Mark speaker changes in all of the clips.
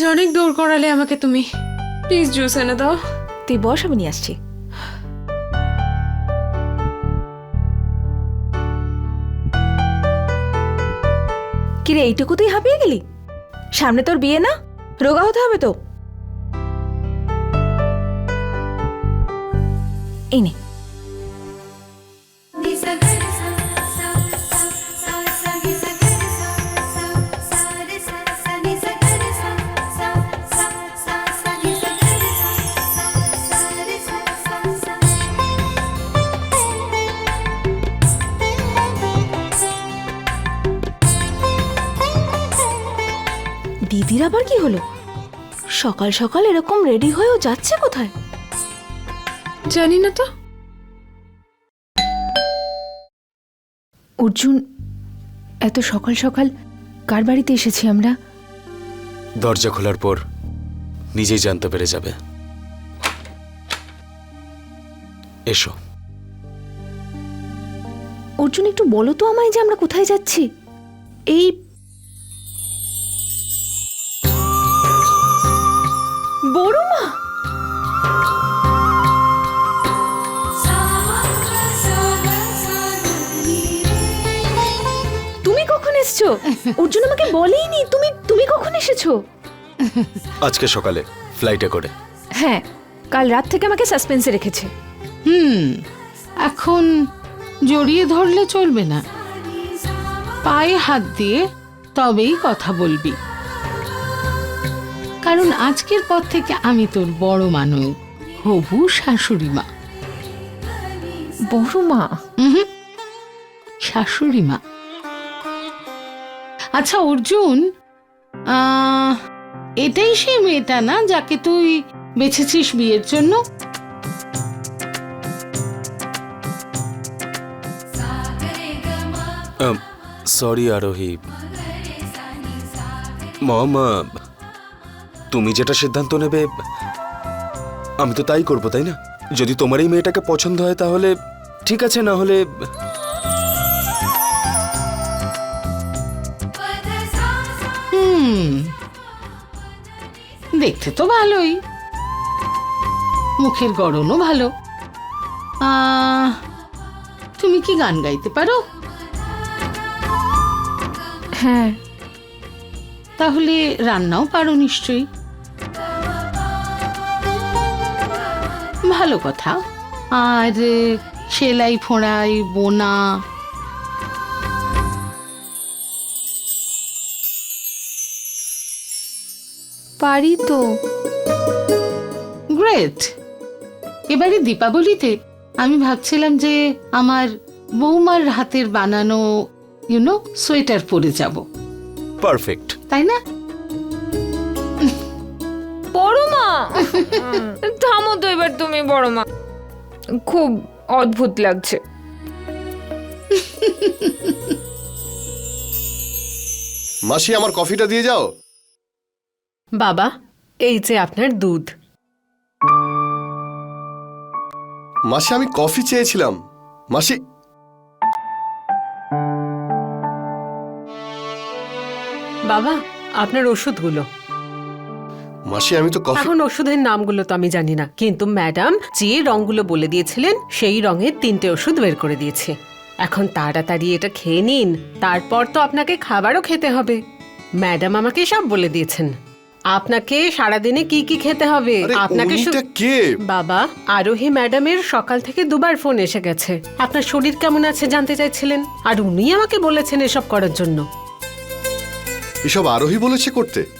Speaker 1: আজ অনেক দৌড় করালে আমাকে তুমি প্লিজ জুস এনে দাও।
Speaker 2: তুই বস, আমি নিয়ে আসছি। কিরে, এইটুকুতেই হাঁপিয়ে গেলি? সামনে তোর বিয়ে না? রোগা হতে হবে তো? এই নে। আবার কি হলো? সকাল সকাল এরকম রেডি হয়েও যাচ্ছে কোথায়?
Speaker 1: জানি না তো।
Speaker 3: অর্জুন এত সকাল সকাল কার বাড়িতে এসেছি আমরা?
Speaker 4: দরজা খোলার পর নিজেই জানতে পেরে যাবে। এসো।
Speaker 3: অর্জুন একটু বলো তো আমায় যে আমরা কোথায় যাচ্ছি। এই বড় মা তুমি কখন এসছো? অর্জুন আমাকে বলেইনি তুমি তুমি কখন এসেছ?
Speaker 4: আজকে সকালে ফ্লাইটে করে।
Speaker 3: হ্যাঁ কাল রাত থেকে আমাকে সাসপেন্সে রেখেছে।
Speaker 1: হুম এখন জড়িয়ে ধরলে চলবে না। পায়ে হাত দিয়ে তবেই কথা বলবি। কারণ আজকের পর থেকে আমি তোর বড় মানুষ হবু শাশুড়ি মা।
Speaker 3: বড় মা?
Speaker 1: শাশুড়ি মা। আচ্ছা অর্জুন আহ, এটাই সেই মেয়েটা না যাকে তুই বেছেছিস বিয়ের জন্য?
Speaker 4: সরি আরোহী। মম তুমি যেটা সিদ্ধান্ত নেবে আমি তো তাই করব তাই না? যদি তোমার এই মেয়েটাকে পছন্দ হয় তাহলে ঠিক আছে না হলে
Speaker 1: হুম দেখতে তো ভালোই। মুখের গড়নও ভালো। তুমি কি গান গাইতে পারো?
Speaker 3: হ্যাঁ।
Speaker 1: তাহলে রান্নাও পারো নিশ্চয়ই। ভালো কথা। আর সেলাই ফোঁড়াই বোনা।
Speaker 3: পারি তো।
Speaker 1: গ্রেট এবারে দীপাবলিতে আমি ভাবছিলাম যে আমার বৌমার হাতের বানানো ইউনো সোয়েটার পরে যাব।
Speaker 4: পারফেক্ট
Speaker 1: তাই না?
Speaker 3: থামো তো এবার তুমি বড় মা। খুব অদ্ভুত লাগছে।
Speaker 5: মাসি আমার কফিটা দিয়ে যাও।
Speaker 6: বাবা এই যে আপনার দুধ।
Speaker 5: মাসি আমি কফি চেয়েছিলাম। মাসি
Speaker 6: বাবা আপনার ওষুধগুলো।
Speaker 5: মাসি আমি তো কফি
Speaker 6: এখন ওষুধের নামগুলো তো আমি জানি না। কিন্তু ম্যাডাম যে রংগুলো বলে দিয়েছিলেন সেই রঙের তিনটে ওষুধ বের করে দিয়েছে। এখন তাড়াতাড়ি এটা খেয়ে নিন তারপর তো আপনাকে খাবারও খেতে হবে। ম্যাডাম আমাকে সব বলে দিয়েছেন। আপনাকে সারাদিনে কি কি খেতে হবে?
Speaker 5: আরে
Speaker 6: আপনাকে শু-
Speaker 5: কে?
Speaker 6: বাবা আরোহী ম্যাডামের সকাল থেকে দুবার ফোন এসে গেছে। আপনার শরীর কেমন আছে জানতে চাইছিলেন? আর উনি আমাকে বলেছেন এসব করার জন্য।
Speaker 5: এসব আরোহী বলেছে করতে?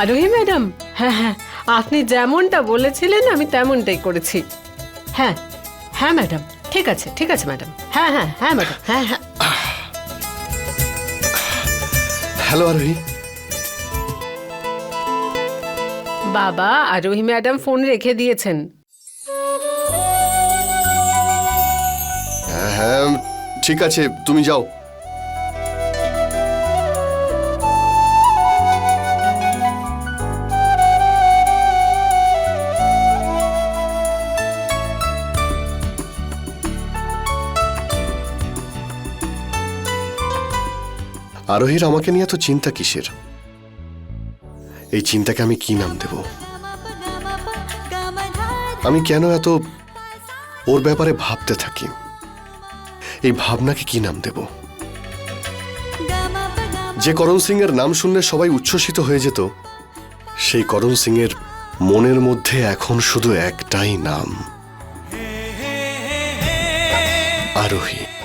Speaker 6: আরোহী ম্যাডাম হ্যাঁ হ্যাঁ আপনি যেমনটা বলেছিলেন আমি তেমনটাই করেছি। হ্যাঁ হ্যাঁ ম্যাডাম ঠিক আছে ঠিক আছে ম্যাডাম। হ্যাঁ হ্যাঁ হ্যাঁ ম্যাডাম হ্যাঁ হ্যাঁ।
Speaker 5: হ্যালো আরোহী।
Speaker 6: বাবা আরোহী ম্যাডাম ফোন রেখে দিয়েছেন।
Speaker 5: হ্যাঁ হ্যাঁ ঠিক আছে তুমি যাও। আরোহীর আমাকে নিয়ে এত চিন্তা কিসের? এই চিন্তাকে আমি কি নাম দেব? আমি কেন এত ওর ব্যাপারে ভাবতে থাকি? এই ভাবনাকে কি নাম দেব? যে করণ সিং এর নাম শুনলে সবাই উচ্ছ্বসিত হয়ে যেত, সেই করণ সিং এর মনের মধ্যে এখন শুধু একটাই নাম। আরোহী।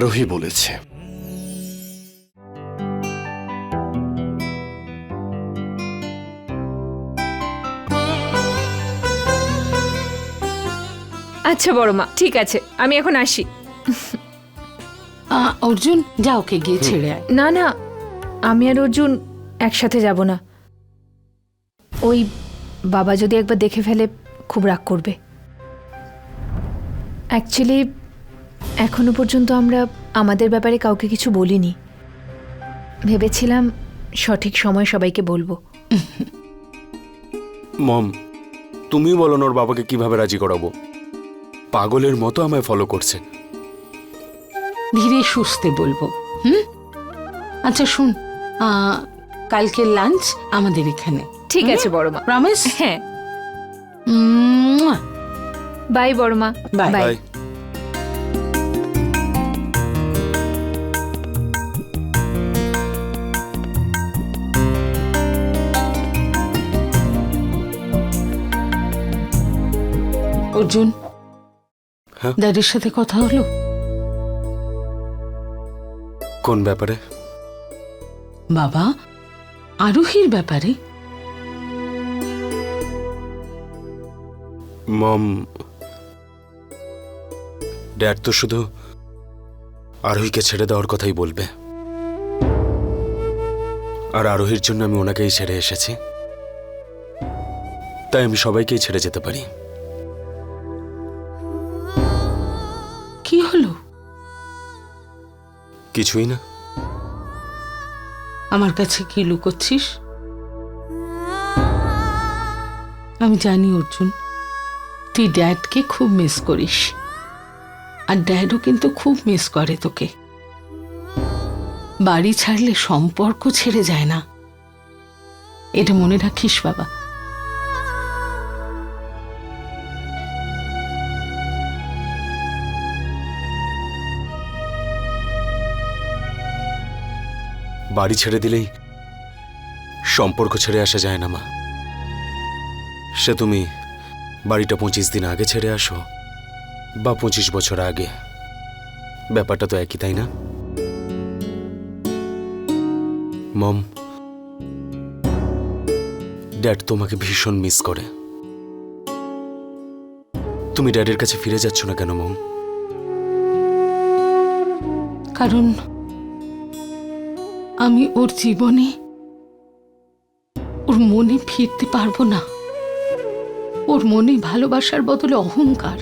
Speaker 5: আরোহী বলেছে।
Speaker 3: আচ্ছা বড় মা ঠিক আছে আমি এখন আসি।
Speaker 1: আহ, অর্জুন যা ওকে গিয়ে ছেড়ে আয়।
Speaker 3: না না আমি আর অর্জুন একসাথে যাব না। ওই বাবা যদি একবার দেখে ফেলে খুব রাগ করবে। অ্যাকচুয়ালি এখনও পর্যন্ত আমরা আমাদের ব্যাপারে কাউকে কিছু বলিনি। ভেবেছিলাম সঠিক সময় সবাইকে বলব।
Speaker 4: মম তুমি বলো ওর বাবাকে কীভাবে রাজি করাবো। পাগলের মতো আমায় ফলো করছে।
Speaker 1: ধীরে সুস্থে বলব হুম? আচ্ছা শুন আহ, কালকে লাঞ্চ আমাদের এখানে।
Speaker 3: ঠিক আছে বড় মা
Speaker 1: প্রমিস
Speaker 3: হ্যাঁ।
Speaker 1: উম,
Speaker 3: বাই বড় মা.
Speaker 4: বাই
Speaker 1: অর্জুন
Speaker 4: হ্যাঁ?
Speaker 1: ড্যাডির সাথে কথা হলো?
Speaker 4: কোন ব্যাপারে?
Speaker 1: বাবা আরোহীর ব্যাপারে।
Speaker 4: মম ড্যাড তো শুধু আরোহীকে ছেড়ে দেওয়ার কথাই বলবে। আর আরোহীর জন্য আমি ওনাকেই ছেড়ে এসেছি। তাই আমি সবাইকেই ছেড়ে যেতে পারি।
Speaker 1: কি হলো?
Speaker 4: কিছুই না।
Speaker 1: আমার কাছে কি লুকোচ্ছিস? আমি জানি অর্জুন তুই ড্যাডকে খুব মিস করিস। আর ড্যাডও কিন্তু খুব মিস করে তোকে। বাড়ি ছাড়লে সম্পর্ক ছেড়ে যায় না। এটা মনে রাখিস বাবা।
Speaker 4: বাড়ি ছেড়ে দিলেই সম্পর্ক ছেড়ে আসা যায় না, মা। সে তুমি বাড়িটা পঁচিশ দিন আগে ছেড়ে আসো বা পঁচিশ বছর আগে। ব্যাপারটা তো একই, তাই না? মম, ড্যাড তোমাকে ভীষণ মিস করে। তুমি ড্যাডের কাছে ফিরে যাচ্ছ না কেন, মম?
Speaker 1: কারণ আমি ওর জীবনে ওর মনে ফিরতে পারব না। ওর মনে ভালোবাসার বদলে অহংকার।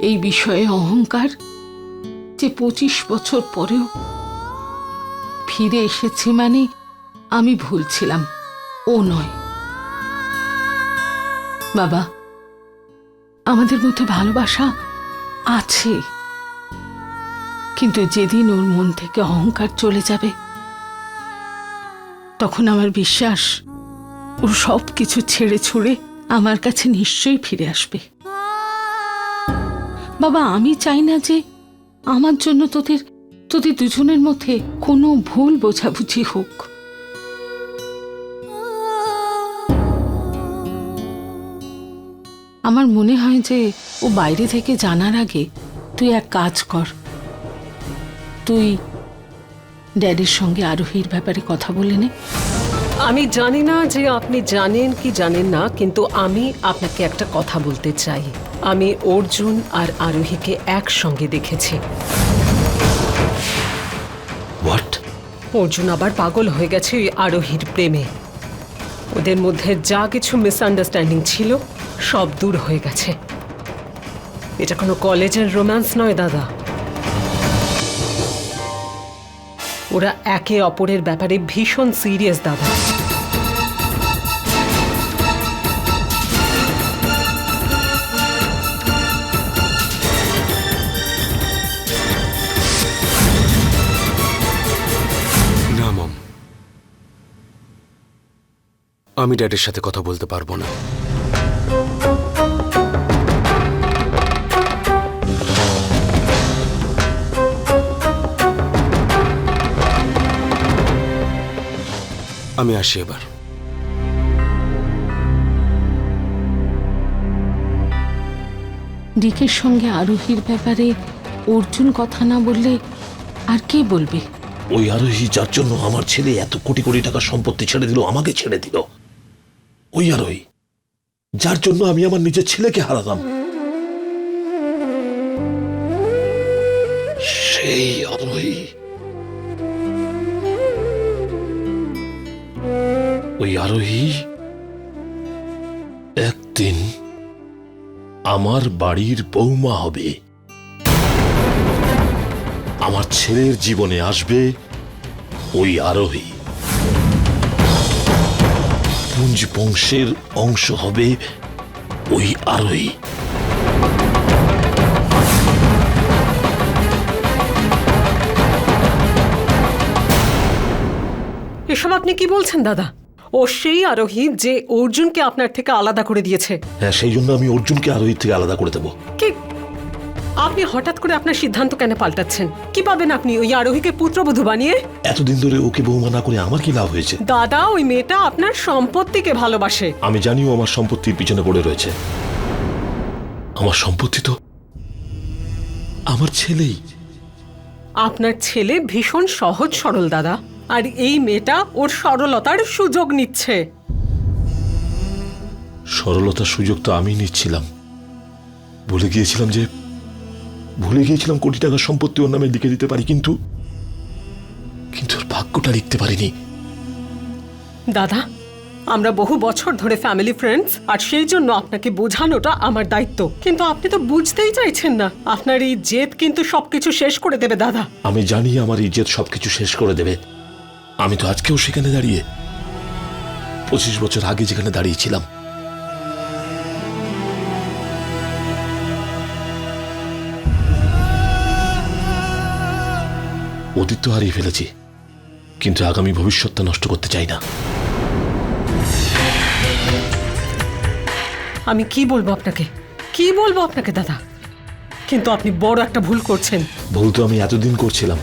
Speaker 1: এই বিষয়ে অহংকার যে পঁচিশ বছর পরেও ফিরে এসেছে মানে আমি ভুলছিলাম ও নয়। বাবা, আমাদের মধ্যে ভালোবাসা আছে। কিন্তু যেদিন ওর মন থেকে অহংকার চলে যাবে তখন আমার বিশ্বাস, ও সব কিছু ছেড়ে ছুড়ে আমার কাছে নিশ্চয়ই ফিরে আসবে। বাবা, আমি চাই না যে আমার জন্য তোদের তোদের দুজনের মধ্যে কোনো ভুল বোঝাবুঝি হোক। আমার মনে হয় যে ও বাইরে থেকে জানার আগে তুই এক কাজ কর। তুই ড্যাডির সঙ্গে আরোহীর ব্যাপারে কথা বলে নে।
Speaker 6: আমি জানি না যে আপনি জানেন কি জানেন না কিন্তু আমি আপনাকে একটা কথা বলতে চাই। আমি অর্জুন আর আরোহীকে একসঙ্গে দেখেছি।
Speaker 4: হোয়াট
Speaker 6: অর্জুন আবার পাগল হয়ে গেছে ওই আরোহীর প্রেমে। ওদের মধ্যে যা কিছু মিসআন্ডারস্ট্যান্ডিং ছিল সব দূর হয়ে গেছে। এটা কোনো কলেজের রোম্যান্স নয় দাদা। ওরা একে অপরের ব্যাপারে ভীষণ সিরিয়াস দাদা।
Speaker 4: আমি ড্যাডের সাথে কথা বলতে পারব না। আমি আসি এবার।
Speaker 1: ডিকের সঙ্গে আরোহীর ব্যাপারে অর্জুন কথা না বললে আর কে বলবে?
Speaker 7: ওই আরোহী যার জন্য আমার ছেলে এত কোটি কোটি টাকার সম্পত্তি ছেড়ে দিল আমাকে ছেড়ে দিল। ওই আরোহী যার জন্য আমি আমার নিজের ছেলেকে হারাতাম সেই আরোহী ওই আরোহী, একদিন আমার বাড়ির বৌমা হবে। আমার ছেলের জীবনে আসবে ওই আরোহী। পুঞ্জ বংশের অংশ হবে ওই আরোহী।
Speaker 6: এসব আপনি কি বলছেন, দাদা? ও সেই আরোহী যে অর্জুনকে আপনার থেকে আলাদা করে দিয়েছে।
Speaker 7: হ্যাঁ সেই জন্য আমি অর্জুনকে আরোহীর থেকে আলাদা করে দেবো।
Speaker 6: কি? আপনি হঠাৎ করে আপনার সিদ্ধান্ত কেন পাল্টাচ্ছেন? কি পাবেন আপনি ওই আরোহীকে পুত্রবধূ বানিয়ে?
Speaker 7: এতদিন ধরে ওকে বৌমা না করে আমার কি লাভ হয়েছে?
Speaker 6: দাদা ওই মেয়েটা আপনার সম্পত্তিকে ভালোবাসে।
Speaker 7: আমি জানিও আমার সম্পত্তির পিছনে পড়ে রয়েছে। আমার সম্পত্তি তো আমার ছেলেই।
Speaker 6: আপনার ছেলে ভীষণ সহজ সরল দাদা। আর এই মেয়েটা ওর সরলতার সুযোগ নিচ্ছে।
Speaker 7: সরলতার সুযোগ তো আমি নিচ্ছিলাম। ভুলে গিয়েছিলাম যে ভুলে গিয়েছিলাম কোটি টাকার সম্পত্তি ওর নামে লিখে দিতে পারি কিন্তু কিন্তু ওর ভাগ্যটা লিখতে পারিনি।
Speaker 6: দাদা আমরা বহু বছর ধরে ফ্যামিলি ফ্রেন্ডস আর সেই জন্য আপনাকে বোঝানোটা আমার দায়িত্ব। কিন্তু আপনি তো বুঝতেই চাইছেন না। আপনার এই জেদ কিন্তু সবকিছু শেষ করে দেবে দাদা।
Speaker 7: আমি জানি আমার ইজ্জত সবকিছু শেষ করে দেবে। আমি তো আজকেও সেখানে দাঁড়িয়ে পঁচিশ বছর আগে যেখানে দাঁড়িয়েছিলাম। অতীত তো হারিয়ে ফেলেছি কিন্তু আগামী ভবিষ্যৎটা নষ্ট করতে চাই না।
Speaker 6: আমি কি বলব আপনাকে? কি বলব আপনাকে দাদা? কিন্তু আপনি বড় একটা ভুল করছেন।
Speaker 7: ভুল তো আমি এতদিন করছিলাম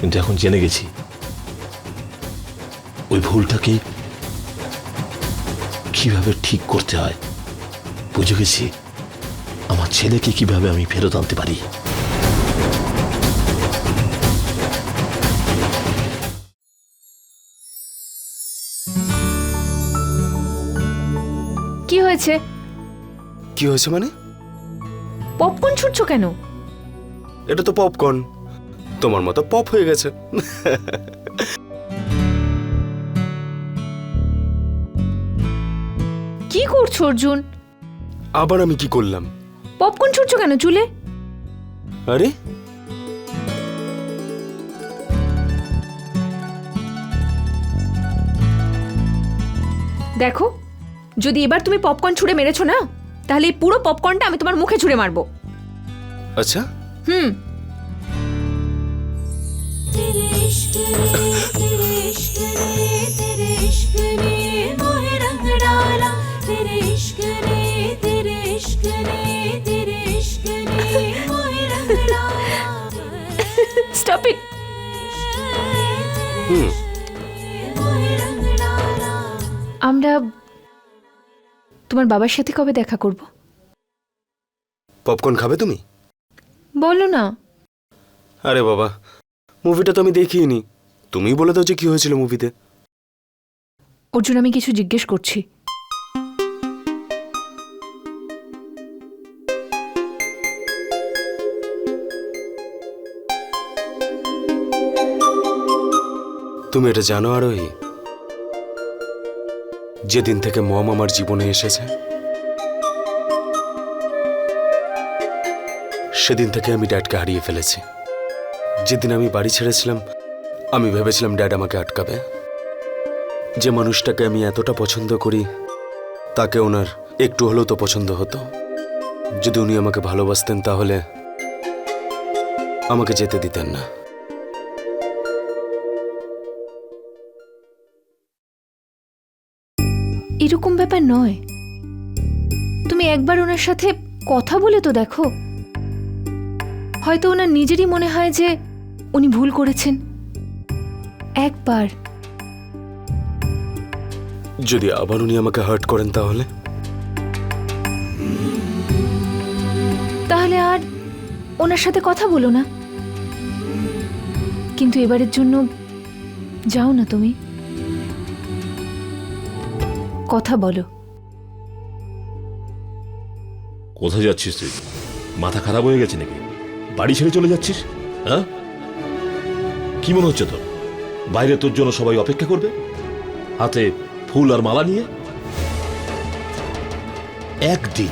Speaker 7: কিন্তু এখন জেনে গেছি। ওই ভুলটাকে কীভাবে ঠিক করতে হয়? বুঝে গেছি। আমার ছেলেকে কীভাবে আমি ফেরত আনতে পারি?
Speaker 3: কি হয়েছে?
Speaker 4: কি হয়েছে মানে?
Speaker 3: পপকর্ন ছুটছো কেন?
Speaker 4: এটা তো পপকর্ন। তোমার মতো পপ হয়ে গেছে।
Speaker 3: করছো অর্জুন
Speaker 4: আবার আমি কি করলাম
Speaker 3: পপকর্ন ছুটছো কেন চুলে
Speaker 4: আরে
Speaker 3: দেখো যদি এবার তুমি পপকর্ন ছুঁড়ে মেরেছো না তাহলে এই পুরো পপকর্নটা আমি তোমার মুখে ছুঁড়ে মারবো
Speaker 4: আচ্ছা
Speaker 3: হুম
Speaker 8: तेरे इश्क ने तेरे इश्क ने तेरे इश्क ने
Speaker 3: স্টপ ইট
Speaker 8: hmm.
Speaker 3: আমরা তোমার বাবার সাথে কবে দেখা করব?
Speaker 4: পপকর্ন খাবে তুমি?
Speaker 3: বলো না।
Speaker 4: আরে বাবা মুভিটা তো আমি দেখিনি। তুমি বলে দাও যে কি হয়েছিল মুভিতে
Speaker 3: ওর জন্য আমি কিছু জিজ্ঞেস করছি।
Speaker 4: তুমি এটা জানো আরোহী? যেদিন থেকে মম আমার জীবনে এসেছে, সেদিন থেকে আমি ড্যাডকে হারিয়ে ফেলেছি। যেদিন আমি বাড়ি ছেড়েছিলাম, আমি ভেবেছিলাম ড্যাড আমাকে আটকাবে। যে মানুষটাকে আমি এতটা পছন্দ করি, তাকে ওনার একটু হলেও তো পছন্দ হতো। যদি উনি আমাকে ভালোবাসতেন, তাহলে আমাকে যেতে দিতেন না।
Speaker 3: এরকম ব্যাপার নয়। তুমি একবার ওনার সাথে কথা বলে তো দেখো। হয়তো ওনার নিজেরই মনে হয় যে উনি ভুল করেছেন। একবার।
Speaker 4: যদি আবার উনি আমাকে হার্ট করেন তাহলে?
Speaker 3: তাহলে আর ওনার সাথে কথা বলো না। কিন্তু এবারের জন্য যাও না তুমি। কথা বলো।
Speaker 7: কোথায় যাচ্ছিস তুই? মাথা খারাপ হয়ে গেছে নাকি? বাড়ি ছেড়ে চলে যাচ্ছিস? হ্যাঁ? কি মনে হচ্ছে তোর? বাইরে তোর জন্য সবাই অপেক্ষা করবে? হাতে ফুল আর মালা নিয়ে? একদিন,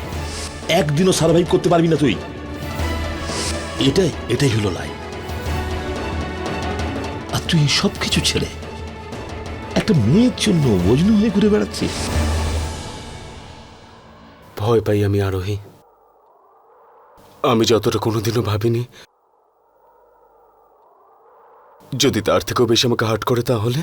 Speaker 7: একদিনও সার্ভাইভ করতে পারবি না তুই। এটাই এটাই হলো লাইফ আর তুই সব কিছু ছেড়ে একটা মেয়ের জন্য বজনু হয়ে ঘুরে বেড়াচ্ছিস
Speaker 4: ভয় পাই আমি আরোহী। আমি যতটা কোনোদিনও ভাবিনি। যদি তার থেকেও বেশি আমাকে হার্ট করে তাহলে?